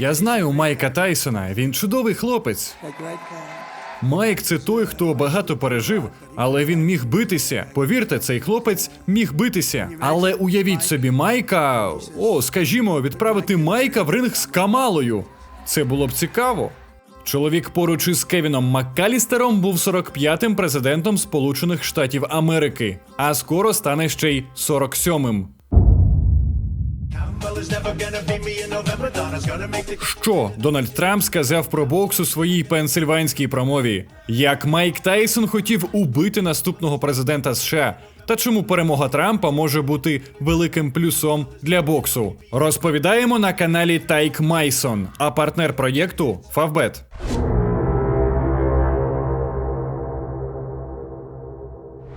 Я знаю Майка Тайсона. Він чудовий хлопець. Майк це той, хто багато пережив, але він міг битися. Повірте, цей хлопець міг битися. Але уявіть собі, Майка, о, скажімо, відправити Майка в ринг з Камалою. Це було б цікаво. Чоловік поруч із Кевіном Маккалістером був 45-м президентом Сполучених Штатів Америки, а скоро стане ще й 47-м. Що Дональд Трамп сказав про бокс у своїй пенсильванській промові? Як Майк Тайсон хотів убити наступного президента США? Та чому перемога Трампа може бути великим плюсом для боксу? Розповідаємо на каналі Тайк Майсон, а партнер проєкту Фавбет.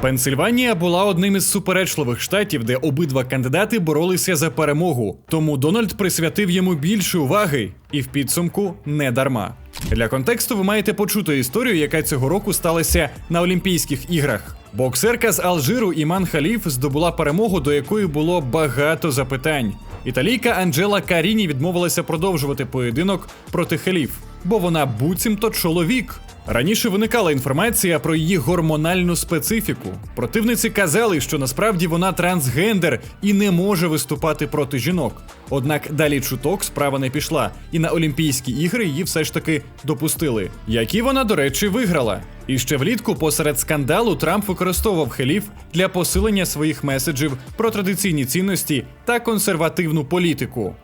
Пенсильванія була одним із суперечливих штатів, де обидва кандидати боролися за перемогу. Тому Дональд присвятив йому більше уваги, і в підсумку не дарма. Для контексту ви маєте почути історію, яка цього року сталася на Олімпійських іграх. Боксерка з Алжиру Іман Халіф здобула перемогу, до якої було багато запитань. Італійка Анджела Каріні відмовилася продовжувати поєдинок проти Халіф, бо вона буцімто чоловік. Раніше виникала інформація про її гормональну специфіку. Противниці казали, що насправді вона трансгендер і не може виступати проти жінок. Однак далі чуток справа не пішла, і на Олімпійські ігри її все ж таки допустили. Які вона, до речі, виграла. І ще влітку, посеред скандалу, Трамп використовував хеліф для посилення своїх меседжів про традиційні цінності та консервативну політику.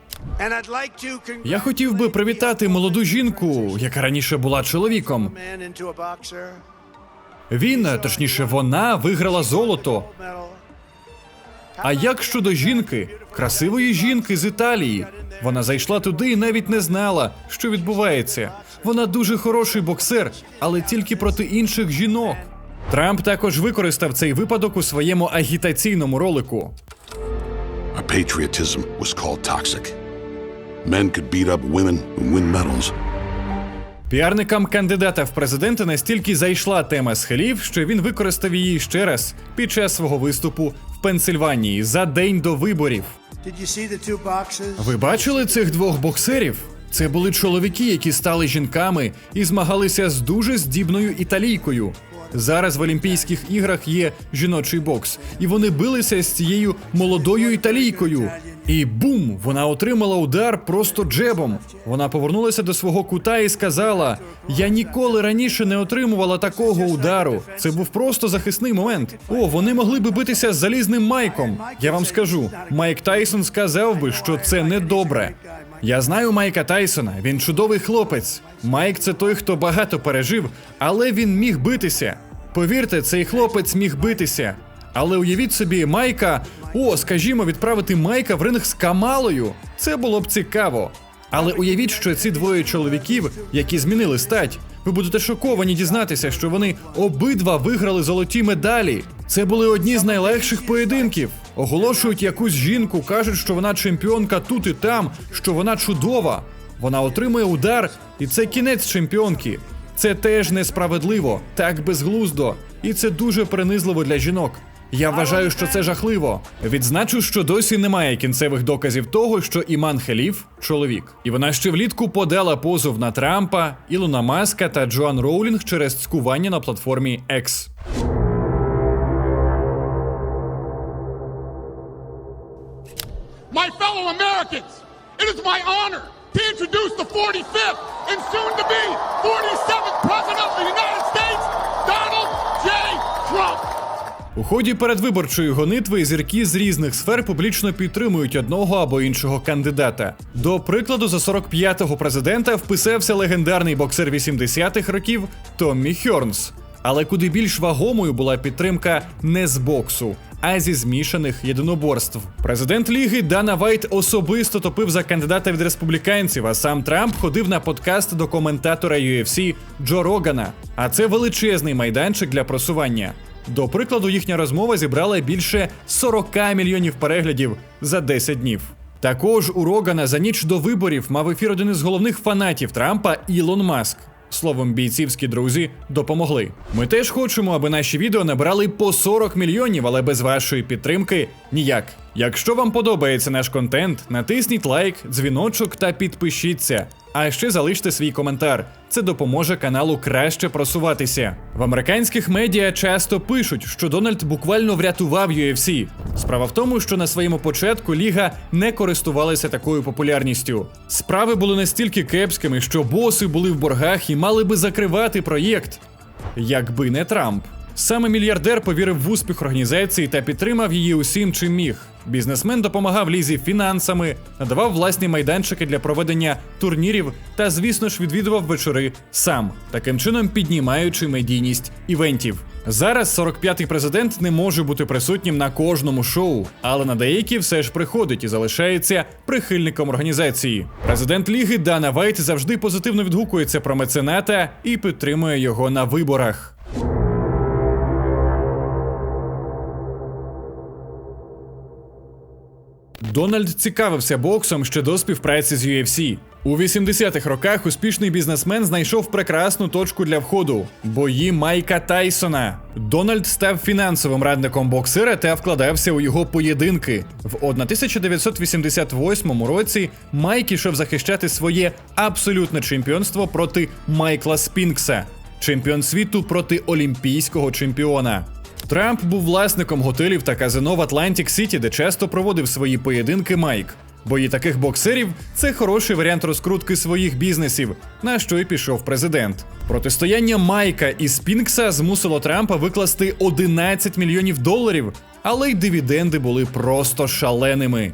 Я хотів би привітати молоду жінку, яка раніше була чоловіком. Він, точніше, вона виграла золото. А як щодо жінки, красивої жінки з Італії? Вона зайшла туди і навіть не знала, що відбувається. Вона дуже хороший боксер, але тільки проти інших жінок. Трамп також використав цей випадок у своєму агітаційному ролику. Our patriotism was called toxic. Men could beat up women and win medals. Піарникам кандидата в президенти настільки зайшла тема схилів, що він використав її ще раз під час свого виступу Пенсильванії за день до виборів. Ви бачили цих двох боксерів? Це були чоловіки, які стали жінками і змагалися з дуже здібною італійкою. Зараз в Олімпійських іграх є жіночий бокс, і вони билися з цією молодою італійкою. І бум! Вона отримала удар просто джебом. Вона повернулася до свого кута і сказала: Я ніколи раніше не отримувала такого удару. Це був просто захисний момент. О, вони могли би битися з залізним майком. Я вам скажу, Майк Тайсон сказав би, що це не добре. Я знаю Майка Тайсона, він чудовий хлопець. Майк це той, хто багато пережив, але він міг битися. Повірте, цей хлопець міг битися. Але уявіть собі, Майка, о, скажімо, відправити Майка в ринг з Камалою. Це було б цікаво. Але уявіть, що ці двоє чоловіків, які змінили стать, ви будете шоковані дізнатися, що вони обидва виграли золоті медалі. Це були одні з найлегших поєдинків. Оголошують якусь жінку, кажуть, що вона чемпіонка тут і там, що вона чудова. Вона отримує удар, і це кінець чемпіонки. Це теж несправедливо, так безглуздо, і це дуже принизливо для жінок. Я вважаю, що це жахливо. Відзначу, що досі немає кінцевих доказів того, що Іман Хеліф чоловік. І вона ще влітку подала позов на Трампа, Ілона Маска та Джоан Роулінг через цькування на платформі X. My fellow Americans, it is my honor to introduce the 45th and soon to be 47th У ході передвиборчої гонитви зірки з різних сфер публічно підтримують одного або іншого кандидата. До прикладу, за 45-го президента вписався легендарний боксер 80-х років Томмі Хьорнс. Але куди більш вагомою була підтримка не з боксу, а зі змішаних єдиноборств. Президент ліги Дана Вайт особисто топив за кандидата від республіканців, а сам Трамп ходив на подкаст до коментатора UFC Джо Рогана. А це величезний майданчик для просування. До прикладу, їхня розмова зібрала більше 40 мільйонів переглядів за 10 днів. Також у Рогана за ніч до виборів мав ефір один із головних фанатів Трампа Ілон Маск. Словом, бійцівські друзі допомогли. Ми теж хочемо, аби наші відео набирали по 40 мільйонів, але без вашої підтримки ніяк. Якщо вам подобається наш контент, натисніть лайк, дзвіночок та підпишіться. А ще залиште свій коментар. Це допоможе каналу краще просуватися. В американських медіа часто пишуть, що Дональд буквально врятував UFC. Справа в тому, що на своєму початку ліга не користувалася такою популярністю. Справи були настільки кепськими, що боси були в боргах і мали би закривати проєкт. Якби не Трамп. Саме мільярдер повірив в успіх організації та підтримав її усім, чим міг. Бізнесмен допомагав лізі фінансами, надавав власні майданчики для проведення турнірів та, звісно ж, відвідував вечори сам, таким чином піднімаючи медійність івентів. Зараз 45-й президент не може бути присутнім на кожному шоу, але на деякі все ж приходить і залишається прихильником організації. Президент ліги Дана Вайт завжди позитивно відгукується про мецената і підтримує його на виборах. Дональд цікавився боксом ще до співпраці з UFC. У 80-х роках успішний бізнесмен знайшов прекрасну точку для входу бої Майка Тайсона. Дональд став фінансовим радником боксера та вкладався у його поєдинки. В 1988 році Майк ішов захищати своє абсолютне чемпіонство проти Майкла Спінкса, чемпіон світу проти олімпійського чемпіона. Трамп був власником готелів та казино в Атлантик Сіті, де часто проводив свої поєдинки Майк. Бої таких боксерів це хороший варіант розкрутки своїх бізнесів, на що й пішов президент. Протистояння Майка і Спінкса змусило Трампа викласти 11 мільйонів доларів, але й дивіденди були просто шаленими.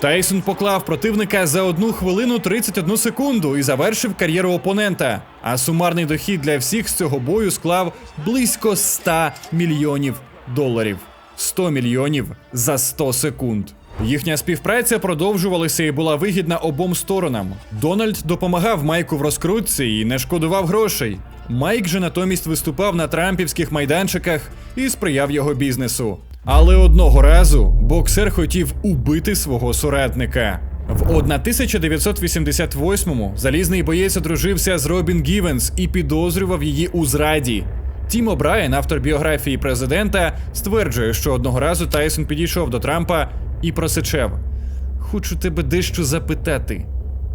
Тайсон поклав противника за 1 хвилину 31 секунду і завершив кар'єру опонента. А сумарний дохід для всіх з цього бою склав близько 100 мільйонів доларів. 100 мільйонів за 100 секунд. Їхня співпраця продовжувалася і була вигідна обом сторонам. Дональд допомагав Майку в розкрутці і не шкодував грошей. Майк же натомість виступав на трампівських майданчиках і сприяв його бізнесу. Але одного разу боксер хотів убити свого соратника. В 1988-му залізний боєць одружився з Робін Гівенс і підозрював її у зраді. Тім О'Брайен, автор біографії президента, стверджує, що одного разу Тайсон підійшов до Трампа і просичав: Хочу тебе дещо запитати.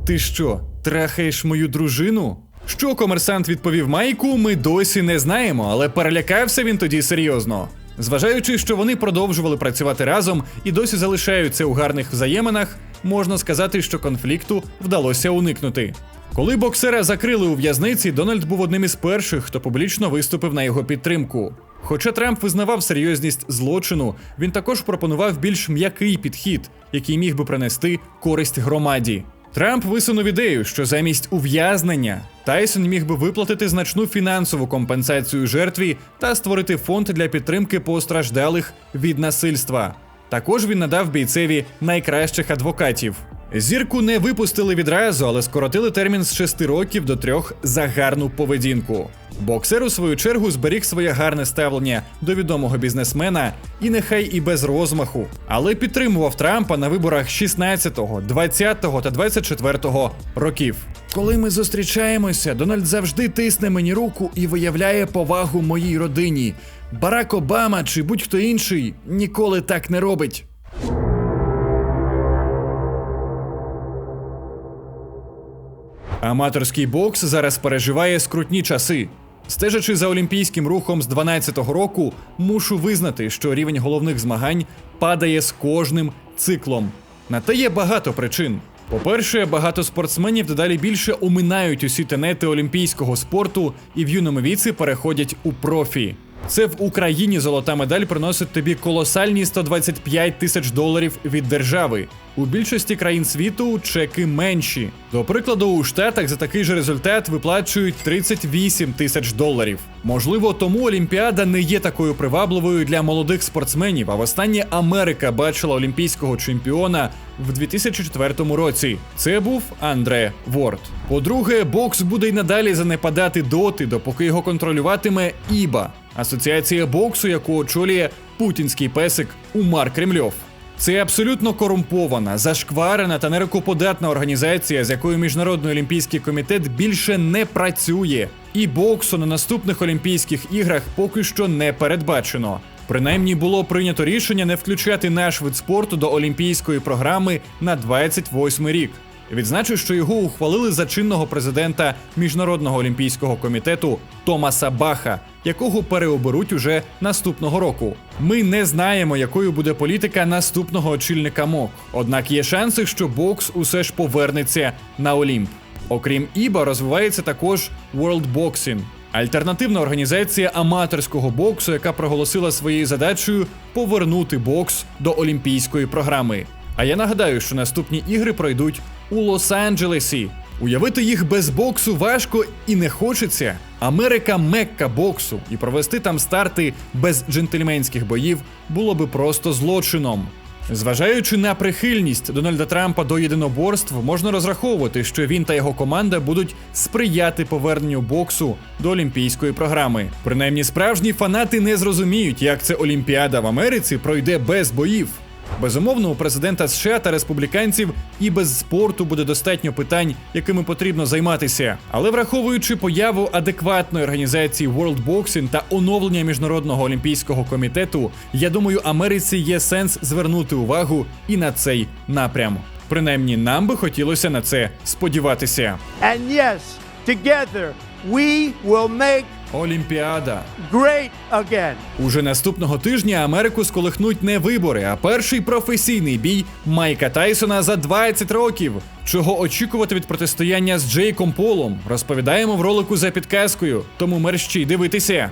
Ти що, трахаєш мою дружину? Що комерсант відповів Майку, ми досі не знаємо, але перелякався він тоді серйозно. Зважаючи, що вони продовжували працювати разом і досі залишаються у гарних взаєминах, можна сказати, що конфлікту вдалося уникнути. Коли боксера закрили у в'язниці, Дональд був одним із перших, хто публічно виступив на його підтримку. Хоча Трамп визнавав серйозність злочину, він також пропонував більш м'який підхід, який міг би принести користь громаді. Трамп висунув ідею, що замість ув'язнення Тайсон міг би виплатити значну фінансову компенсацію жертві та створити фонд для підтримки постраждалих від насильства. Також він надав бійцеві найкращих адвокатів. Зірку не випустили відразу, але скоротили термін з 6 років до 3 за гарну поведінку. Боксер у свою чергу зберіг своє гарне ставлення до відомого бізнесмена і нехай і без розмаху, але підтримував Трампа на виборах 16, 20 та 24 років. Коли ми зустрічаємося, Дональд завжди тисне мені руку і виявляє повагу моїй родині. Барак Обама чи будь-хто інший ніколи так не робить. Аматорський бокс зараз переживає скрутні часи. Стежачи за олімпійським рухом з 12-го року, мушу визнати, що рівень головних змагань падає з кожним циклом. На те є багато причин. По-перше, багато спортсменів дедалі більше оминають усі тенети олімпійського спорту і в юному віці переходять у профі. Це в Україні золота медаль приносить тобі колосальні 125 тисяч доларів від держави. У більшості країн світу чеки менші. До прикладу, у Штатах за такий же результат виплачують 38 тисяч доларів. Можливо, тому Олімпіада не є такою привабливою для молодих спортсменів. А востаннє Америка бачила олімпійського чемпіона в 2004 році. Це був Андре Ворд. По-друге, бокс буде й надалі занепадати доти, допоки його контролюватиме ІБА. Асоціація боксу, яку очолює путінський песик Умар Кремльов. Це абсолютно корумпована, зашкварена та нерукоподатна організація, з якою Міжнародний олімпійський комітет більше не працює. І боксу на наступних Олімпійських іграх поки що не передбачено. Принаймні було прийнято рішення не включати наш вид спорту до олімпійської програми на 28 рік. Відзначу, що його ухвалили за чинного президента Міжнародного олімпійського комітету Томаса Баха, якого переоберуть уже наступного року. Ми не знаємо, якою буде політика наступного очільника МОК. Однак є шанси, що бокс усе ж повернеться на Олімп. Окрім ІБА, розвивається також World Boxing – альтернативна організація аматорського боксу, яка проголосила своєю задачею повернути бокс до олімпійської програми. А я нагадаю, що наступні ігри пройдуть у Лос-Анджелесі. Уявити їх без боксу важко і не хочеться. Америка мекка боксу, і провести там старти без джентльменських боїв було би просто злочином. Зважаючи на прихильність Дональда Трампа до єдиноборств, можна розраховувати, що він та його команда будуть сприяти поверненню боксу до олімпійської програми. Принаймні, справжні фанати не зрозуміють, як це Олімпіада в Америці пройде без боїв. Безумовно, у президента США та республіканців і без спорту буде достатньо питань, якими потрібно займатися. Але враховуючи появу адекватної організації World Boxing та оновлення міжнародного олімпійського комітету, я думаю, Америці є сенс звернути увагу і на цей напрям. Принаймні, нам би хотілося на це сподіватися. And yes, together we will make Олімпіада. great again. Уже наступного тижня Америку сколихнуть не вибори, а перший професійний бій Майка Тайсона за 20 років. Чого очікувати від протистояння з Джейком Полом, розповідаємо в ролику за підказкою. Тому мерщій дивитися.